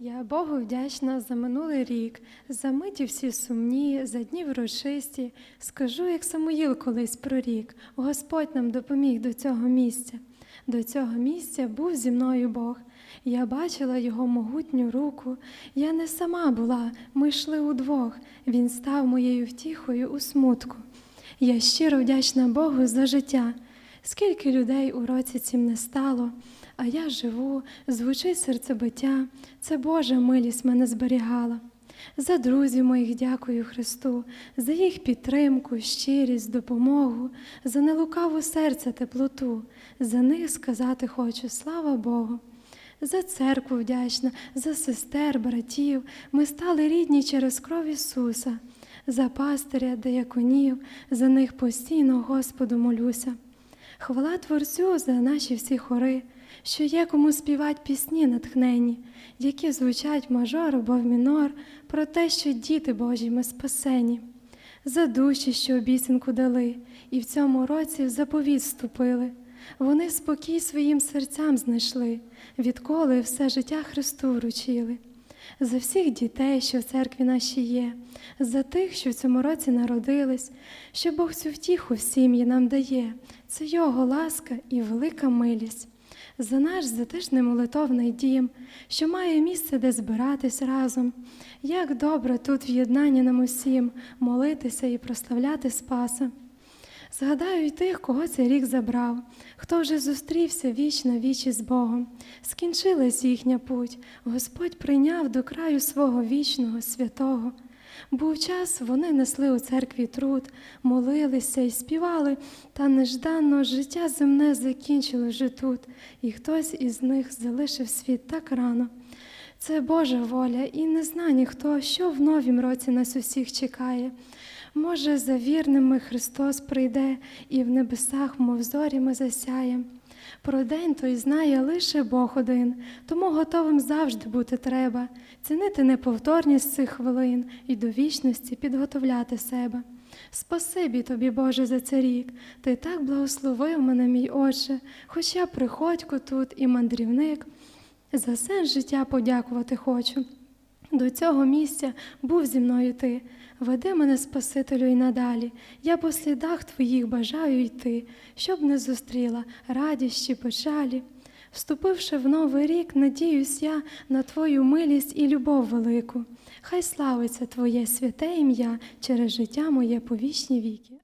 Я Богу вдячна за минулий рік, за миті всі сумні, за дні врочисті. Скажу, як Самуїл колись прорік, Господь нам допоміг до цього місця. До цього місця був зі мною Бог. Я бачила його могутню руку. Я не сама була, ми йшли удвох. Він став моєю втіхою у смутку. Я щиро вдячна Богу за життя. Скільки людей у році цім не стало, а я живу, звучить серцебиття, це Божа милість мене зберігала. За друзів моїх дякую Христу, за їх підтримку, щирість, допомогу, за нелукаву серця теплоту, за них сказати хочу слава Богу. За церкву вдячна, за сестер, братів, ми стали рідні через кров Ісуса, за пастиря, деяконів, за них постійно Господу молюся. Хвала Творцю за наші всі хори, що є кому співать пісні натхнені, які звучать мажор або в мінор, про те, що діти Божі ми спасені, за душі, що обіцянку дали, і в цьому році в заповіт вступили. Вони спокій своїм серцям знайшли, відколи все життя Христу вручили. За всіх дітей, що в церкві нашій є, за тих, що в цьому році народились, що Бог цю втіху в сім'ї нам дає, це Його ласка і велика милість. За наш затишний молитовний дім, що має місце, де збиратись разом. Як добре тут в єднанні нам усім молитися і прославляти Спаса. Згадаю й тих, кого цей рік забрав, хто вже зустрівся віч на вічі з Богом. Скінчилась їхня путь, Господь прийняв до краю свого вічного, святого. Був час, вони несли у церкві труд, молилися і співали, та нежданно життя земне закінчило вже тут, і хтось із них залишив світ так рано. Це Божа воля, і не зна ніхто, що в новім році нас усіх чекає. Може, за вірними Христос прийде і в небесах, мов зорями засяє. Про день той знає лише Бог один, тому готовим завжди бути треба, цінити неповторність цих хвилин і до вічності підготовляти себе. Спасибі тобі, Боже, за цей рік. Ти так благословив мене, мій Отче, хоч я приходько тут і мандрівник. За сенс життя подякувати хочу. До цього місця був зі мною ти. Веди мене, Спасителю, і надалі. Я по слідах твоїх бажаю йти, щоб не зустріла чи печалі. Вступивши в новий рік, надіюсь я на Твою милість і любов велику. Хай славиться Твоє святе ім'я через життя моє по вічні віки.